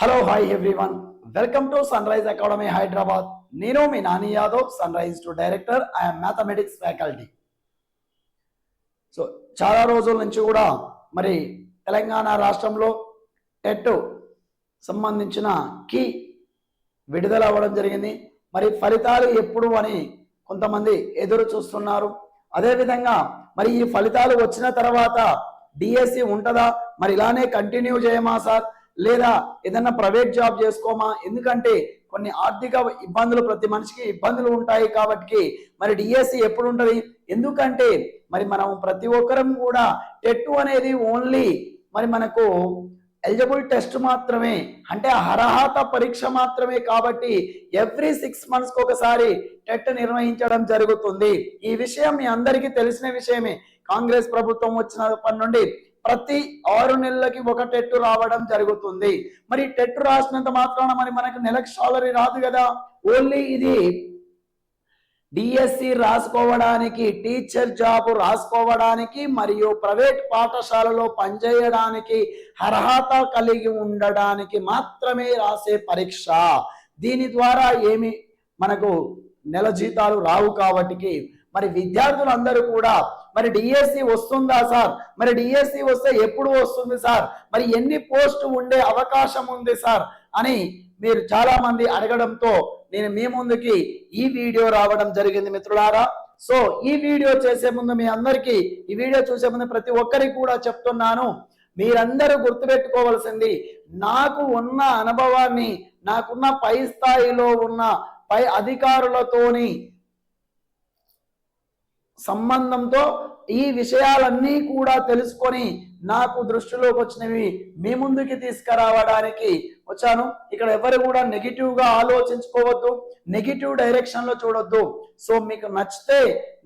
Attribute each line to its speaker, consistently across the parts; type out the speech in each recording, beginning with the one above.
Speaker 1: Hello hi everyone welcome to sunrise academy Hyderabad నేను మీ Nani Yadav sunrise to director I'm mathematics faculty so చాలా రోజుల నుంచి కూడా మరి తెలంగాణ రాష్ట్రంలో టెట్ సంబంధించిన కీ విడుదల అవ్వడం జరిగింది మరి ఫలితాలు ఎప్పుడు అని కొంతమంది ఎదురు చూస్తున్నారు. అదేవిధంగా మరి ఈ ఫలితాలు వచ్చిన తర్వాత డిఎస్సి ఉంటుందా? మరి ఇలానే కంటిన్యూ చేయమా సార్? లేదా ఏదన్నా ప్రైవేట్ జాబ్ చేసుకోమా? ఎందుకంటే కొన్ని ఆర్థిక ఇబ్బందులు ప్రతి మనిషికి ఇబ్బందులు ఉంటాయి కాబట్టి మరి డిఎస్సి ఎప్పుడు ఉంటుంది ఎందుకంటే మరి మనం ప్రతి ఒక్కరం కూడా టెట్ అనేది ఓన్లీ మరి మనకు ఎలిజిబుల్ టెస్ట్ మాత్రమే అంటే అర్హత పరీక్ష మాత్రమే కాబట్టి ఎవ్రీ సిక్స్ మంత్స్కి ఒకసారి టెట్ నిర్వహించడం జరుగుతుంది. ఈ విషయం మీ అందరికీ తెలిసిన విషయమే. కాంగ్రెస్ ప్రభుత్వం వచ్చినప్పటి నుండి ప్రతి ఆరు నెలలకి ఒక టెట్ రావడం జరుగుతుంది. మరి టెట్ రాసినంత మాత్రాన మరి మనకు నెలకు సాలరీ రాదు కదా. ఓన్లీ ఇది డిఎస్సి రాసుకోవడానికి టీచర్ జాబ్ రాసుకోవడానికి మరియు ప్రైవేట్ పాఠశాలలో పనిచేయడానికి అర్హత కలిగి ఉండడానికి మాత్రమే రాసే పరీక్ష. దీని ద్వారా ఏమి మనకు నెల జీతాలు రావు కాబట్టి మరి విద్యార్థులందరూ కూడా మరి డిఎస్సి వస్తుందా సార్? మరి డిఎస్సి వస్తే ఎప్పుడు వస్తుంది సార్? మరి ఎన్ని పోస్ట్ ఉండే అవకాశం ఉంది సార్? అని మీరు చాలా మంది అడగడంతో నేను మీ ముందుకి ఈ వీడియో రావడం జరిగింది మిత్రులారా. సో ఈ వీడియో చేసే ముందు మీ అందరికీ ఈ వీడియో చూసే ముందు ప్రతి ఒక్కరికి కూడా చెప్తున్నాను. మీరందరూ గుర్తుపెట్టుకోవాల్సింది నాకు ఉన్న అనుభవాన్ని నాకున్న పై స్థాయిలో ఉన్న పై అధికారులతోని సంబంధంతో ఈ విషయాలన్నీ కూడా తెలుసుకొని నాకు దృష్టిలోకి వచ్చినవి మీ ముందుకి తీసుకురావడానికి వచ్చాను. ఇక్కడ ఎవరు కూడా నెగిటివ్గా ఆలోచించుకోవద్దు నెగిటివ్ డైరెక్షన్లో చూడొద్దు. సో మీకు నచ్చితే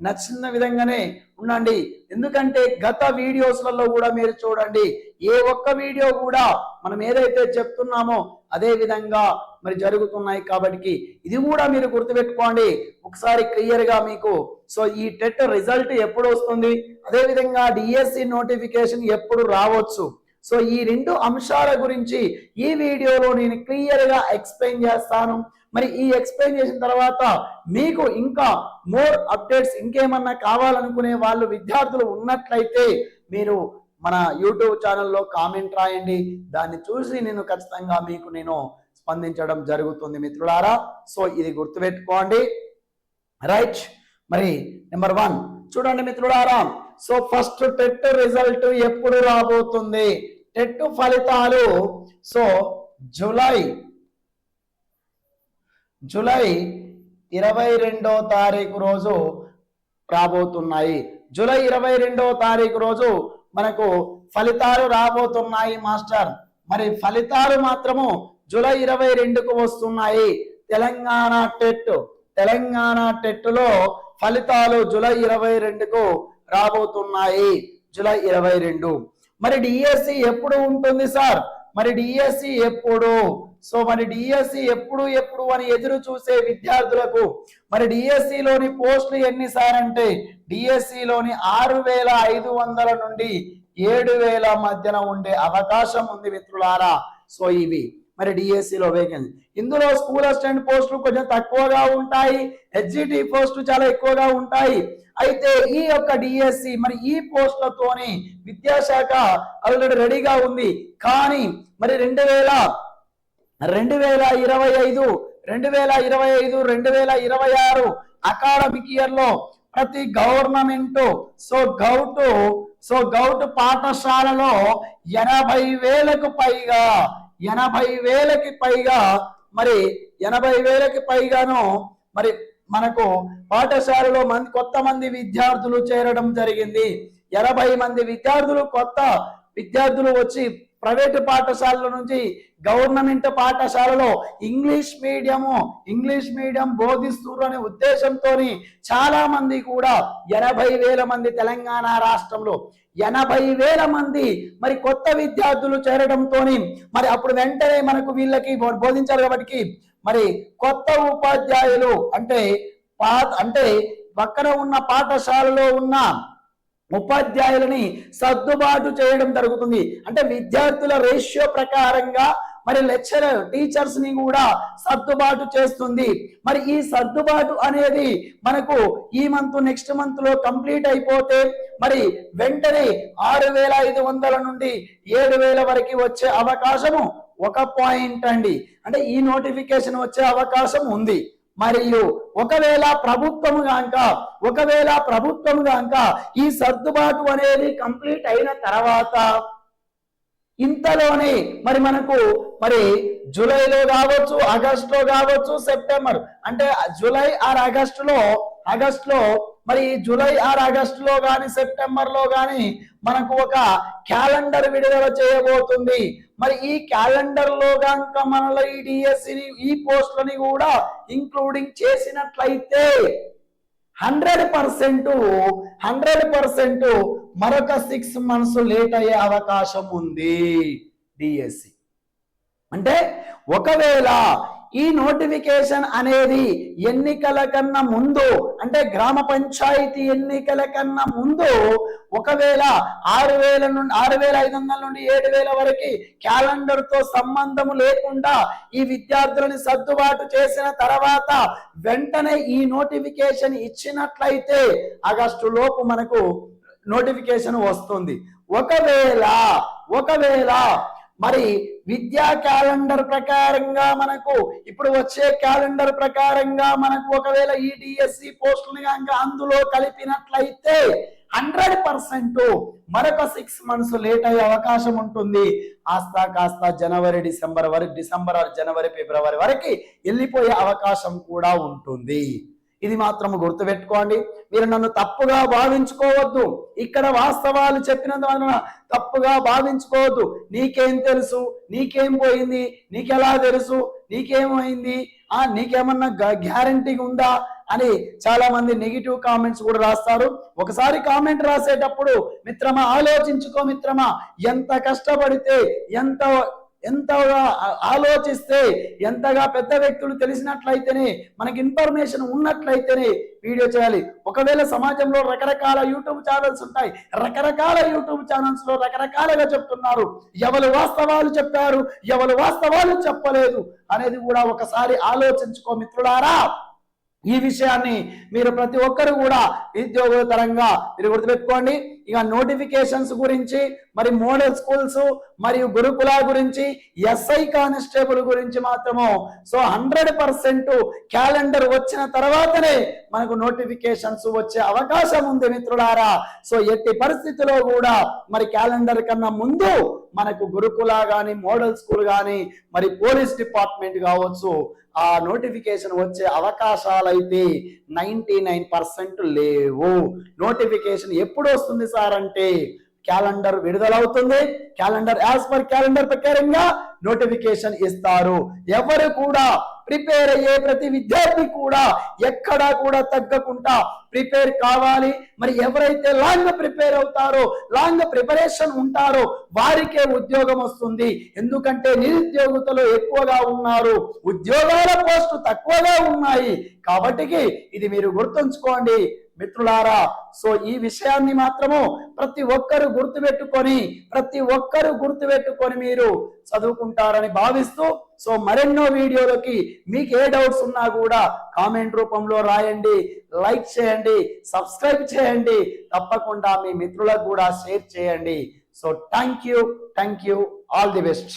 Speaker 1: నచ్చిన విధంగానే ఉండండి. ఎందుకంటే గత వీడియోస్లలో కూడా మీరు చూడండి ఏ ఒక్క వీడియో కూడా మనం ఏదైతే చెప్తున్నామో అదే విధంగా మరి జరుగుతున్నాయి కాబట్టి ఇది కూడా మీరు గుర్తుపెట్టుకోండి. ఒకసారి క్లియర్గా మీకు. సో ఈ టెట్ రిజల్ట్ ఎప్పుడు వస్తుంది? అదేవిధంగా డిఎస్సి నోటిఫికేషన్ ఎప్పుడు రావచ్చు? సో ఈ రెండు అంశాల గురించి ఈ వీడియోలో నేను క్లియర్గా ఎక్స్ప్లెయిన్ చేస్తాను. మరి ఈ ఎక్స్ప్లెయిన్ చేసిన తర్వాత మీకు ఇంకా మోర్ అప్డేట్స్ ఇంకేమన్నా కావాలనుకునే వాళ్ళు విద్యార్థులు ఉన్నట్లయితే మీరు మన యూట్యూబ్ ఛానల్లో కామెంట్ రాయండి. దాన్ని చూసి నేను ఖచ్చితంగా మీకు నేను స్పందించడం జరుగుతుంది మిత్రులారా. సో ఇది గుర్తుపెట్టుకోండి. రైట్. మరి నెంబర్ వన్. చూడండి మిత్రులారా. సో ఫస్ట్ టెట్ రిజల్ట్ ఎప్పుడు రాబోతుంది? టెట్ ఫలితాలు? సో జూలై జూలై ఇరవై రెండో తారీఖు రోజు రాబోతున్నాయి. జూలై ఇరవై రెండో తారీఖు రోజు మనకు ఫలితాలు రాబోతున్నాయి మాస్టర్. మరి ఫలితాలు మాత్రము జూలై ఇరవై రెండుకు వస్తున్నాయి. తెలంగాణ టెట్ తెలంగాణ టెట్లో ఫలితాలు జూలై ఇరవై రెండుకు రాబోతున్నాయి. జూలై ఇరవై రెండు. మరి డిఎస్సి ఎప్పుడు ఉంటుంది సార్? మరి డిఎస్సి ఎప్పుడు? సో మరి డిఎస్సి ఎప్పుడు ఎప్పుడు అని ఎదురు చూసే విద్యార్థులకు మరి డిఎస్సి లోని పోస్టులు ఎన్ని సార్ అంటే డిఎస్సి లోని ఆరు వేల ఐదు వందల నుండి ఏడు వేల మధ్యన ఉండే అవకాశం ఉంది మిత్రులారా. సో ఇవి మరి డిఎస్సిలో వేకెన్సీ ఇందులో స్కూల్ అసిస్టెంట్ పోస్టులు కొంచెం తక్కువగా ఉంటాయి హెచ్జిటి పోస్టులు చాలా ఎక్కువగా ఉంటాయి. అయితే ఈ యొక్క డిఎస్సి మరి ఈ పోస్టులతోని విద్యాశాఖ ఆల్రెడీ రెడీగా ఉంది. కానీ మరి రెండు వేల రెండు వేల ఇరవై ఐదు రెండు వేల ఇరవై ఐదు రెండు వేల ఇరవై ఆరు అకాడమిక్ ఇయర్లో ప్రతి గవర్నమెంట్ సో గౌట్ సో గౌట్ పాఠశాలలో ఎనభై వేలకు పైగా ఎనభై వేలకి పైగా మరి ఎనభై వేలకి పైగాను మరి మనకు పాఠశాలలో మంది కొత్త మంది విద్యార్థులు చేరడం జరిగింది. ఎనభై మంది విద్యార్థులు కొత్త విద్యార్థులు వచ్చి ప్రైవేటు పాఠశాలల నుంచి గవర్నమెంట్ పాఠశాలలో ఇంగ్లీష్ మీడియము ఇంగ్లీష్ మీడియం బోధిస్తున్నారు అనే ఉద్దేశంతో చాలా మంది కూడా ఎనభై వేల మంది తెలంగాణ రాష్ట్రంలో ఎనభై వేల మంది మరి కొత్త విద్యార్థులు చేరడంతో మరి అప్పుడు వెంటనే మనకు వీళ్ళకి బో- బోధించారు కాబట్టి మరి కొత్త ఉపాధ్యాయులు అంటే పా అంటే పక్కన ఉన్న పాఠశాలలో ఉన్న ఉపాధ్యాయులని సర్దుబాటు చేయడం జరుగుతుంది. అంటే విద్యార్థుల రేషియో ప్రకారంగా మరి లెక్చరర్ టీచర్స్ని కూడా సర్దుబాటు చేస్తుంది. మరి ఈ సర్దుబాటు అనేది మనకు ఈ మంత్ నెక్స్ట్ మంత్లో కంప్లీట్ అయిపోతే మరి వెంటనే ఆరు వేల ఐదు వందల నుండి ఏడు వేల వరకు వచ్చే అవకాశము ఒక పాయింట్ అండి. అంటే ఈ నోటిఫికేషన్ వచ్చే అవకాశం ఉంది. మరియు ఒకవేళ ప్రభుత్వము గాక ఒకవేళ ప్రభుత్వము గాక ఈ సర్దుబాటు అనేది కంప్లీట్ అయిన తర్వాత ఇంతలోనే మరి మనకు మరి జూలైలో కావచ్చు ఆగస్టులో కావచ్చు సెప్టెంబర్ అంటే జూలై ఆర్ ఆగస్టులో ఆగస్టులో మరి జూలై ఆర్ ఆగస్టులో గాని సెప్టెంబర్లో గాని మనకు ఒక క్యాలెండర్ విడుదల చేయబోతుంది. మరి ఈ క్యాలెండర్లో కనుక మనలో ఈ డిఎస్సిని ఈ పోస్టులని కూడా ఇంక్లూడింగ్ చేసినట్లయితే హండ్రెడ్ పర్సెంట్ హండ్రెడ్ పర్సెంట్ మరొక సిక్స్ మంత్స్ లేట్ అయ్యే అవకాశం ఉంది డిఎస్సి అంటే ఒకవేళ ఈ నోటిఫికేషన్ అనేది ఎన్నికల కన్నా ముందు అంటే గ్రామ పంచాయతీ ఎన్నికల కన్నా ముందు ఒకవేళ ఆరు వేల నుండి ఆరు వేల ఐదు వందల నుండి ఏడు వేల వరకు క్యాలెండర్తో సంబంధం లేకుండా ఈ విద్యార్థులని సర్దుబాటు చేసిన తర్వాత వెంటనే ఈ నోటిఫికేషన్ ఇచ్చినట్లయితే ఆగస్టు లోపు మనకు నోటిఫికేషన్ వస్తుంది. ఒకవేళ ఒకవేళ మరి విద్యా క్యాలెండర్ ప్రకారంగా మనకు ఇప్పుడు వచ్చే క్యాలెండర్ ప్రకారంగా మనకు ఒకవేళ ఈ డిఎస్సి పోస్టులు కనుక అందులో కలిపినట్లయితే హండ్రెడ్ పర్సెంట్ మరొక సిక్స్ మంత్స్ లేట్ అయ్యే అవకాశం ఉంటుంది. ఆస్తా కాస్త జనవరి డిసెంబర్ వరకు డిసెంబర్ ఆర్ జనవరి ఫిబ్రవరి వరకు వెళ్ళిపోయే అవకాశం కూడా ఉంటుంది. ఇది మాత్రం గుర్తుపెట్టుకోండి. మీరు నన్ను తప్పుగా భావించుకోవద్దు. ఇక్కడ వాస్తవాలు చెప్పినందువలన తప్పుగా భావించుకోవద్దు. నీకేం తెలుసు? నీకేం పోయింది? నీకెలా తెలుసు? నీకేమైంది? ఆ నీకేమన్నా గ్యారంటీ ఉందా? అని చాలా మంది నెగిటివ్ కామెంట్స్ కూడా రాస్తారు. ఒకసారి కామెంట్ రాసేటప్పుడు మిత్రమా ఆలోచించుకో మిత్రమా ఎంత కష్టపడితే ఎంత ఎంతగా ఆలోచిస్తే ఎంతగా పెద్ద వ్యక్తులు తెలిసినట్లయితేనే మనకి ఇన్ఫర్మేషన్ ఉన్నట్లయితేనే వీడియో చేయాలి. ఒకవేళ సమాజంలో రకరకాల యూట్యూబ్ ఛానల్స్ ఉంటాయి రకరకాల యూట్యూబ్ ఛానల్స్లో రకరకాలుగా చెప్తున్నారు. ఎవరు వాస్తవాలు చెప్పారు ఎవరు వాస్తవాలు చెప్పలేదు అనేది కూడా ఒకసారి ఆలోచించుకో మిత్రులారా. ఈ విషయాన్ని మీరు ప్రతి ఒక్కరు కూడా నిరుద్యోగతరంగా మీరు గుర్తుపెట్టుకోండి. ఇక నోటిఫికేషన్స్ గురించి మరి మోడల్ స్కూల్స్ మరియు గురుకుల గురించి ఎస్ఐ కానిస్టేబుల్ గురించి మాత్రము. సో హండ్రెడ్ పర్సెంట్ క్యాలెండర్ వచ్చిన తర్వాతనే మనకు నోటిఫికేషన్స్ వచ్చే అవకాశం ఉంది మిత్రులారా. సో ఎట్టి పరిస్థితిలో కూడా మరి క్యాలెండర్ కన్నా ముందు మనకు గురుకుల కానీ మోడల్ స్కూల్ కానీ మరి పోలీస్ డిపార్ట్మెంట్ కావచ్చు ఆ నోటిఫికేషన్ వచ్చే అవకాశాలైతే నైంటీ నైన్ పర్సెంట్ లేవు. నోటిఫికేషన్ ఎప్పుడు వస్తుంది సార్ అంటే క్యాలెండర్ విడుదలవుతుంది. క్యాలెండర్ యాజ్ పర్ క్యాలెండర్ ప్రకారంగా నోటిఫికేషన్ ఇస్తారు. ఎవరు కూడా ప్రిపేర్ అయ్యే ప్రతి విద్యార్థి కూడా ఎక్కడా కూడా తగ్గకుండా ప్రిపేర్ కావాలి. మరి ఎవరైతే లాంగ్ ప్రిపేర్ అవుతారో లాంగ్ ప్రిపరేషన్ ఉంటారో వారికే ఉద్యోగం వస్తుంది. ఎందుకంటే నిరుద్యోగితలు ఎక్కువగా ఉన్నారు. ఉద్యోగాల పోస్టు తక్కువగా ఉన్నాయి. కాబట్టికి ఇది మీరు గుర్తుంచుకోండి. మిత్రులారా సో ఈ విషయాన్ని మాత్రము ప్రతి ఒక్కరు గుర్తుపెట్టుకొని ప్రతి ఒక్కరు గుర్తుపెట్టుకొని మీరు చదువుకుంటారని భావిస్తూ సో మరెన్నో వీడియోలకి మీకు ఏ డౌట్స్ ఉన్నా కూడా కామెంట్ రూపంలో రాయండి లైక్ చేయండి సబ్స్క్రైబ్ చేయండి తప్పకుండా మీ మిత్రులకు కూడా షేర్ చేయండి. So thank you thank you all the best.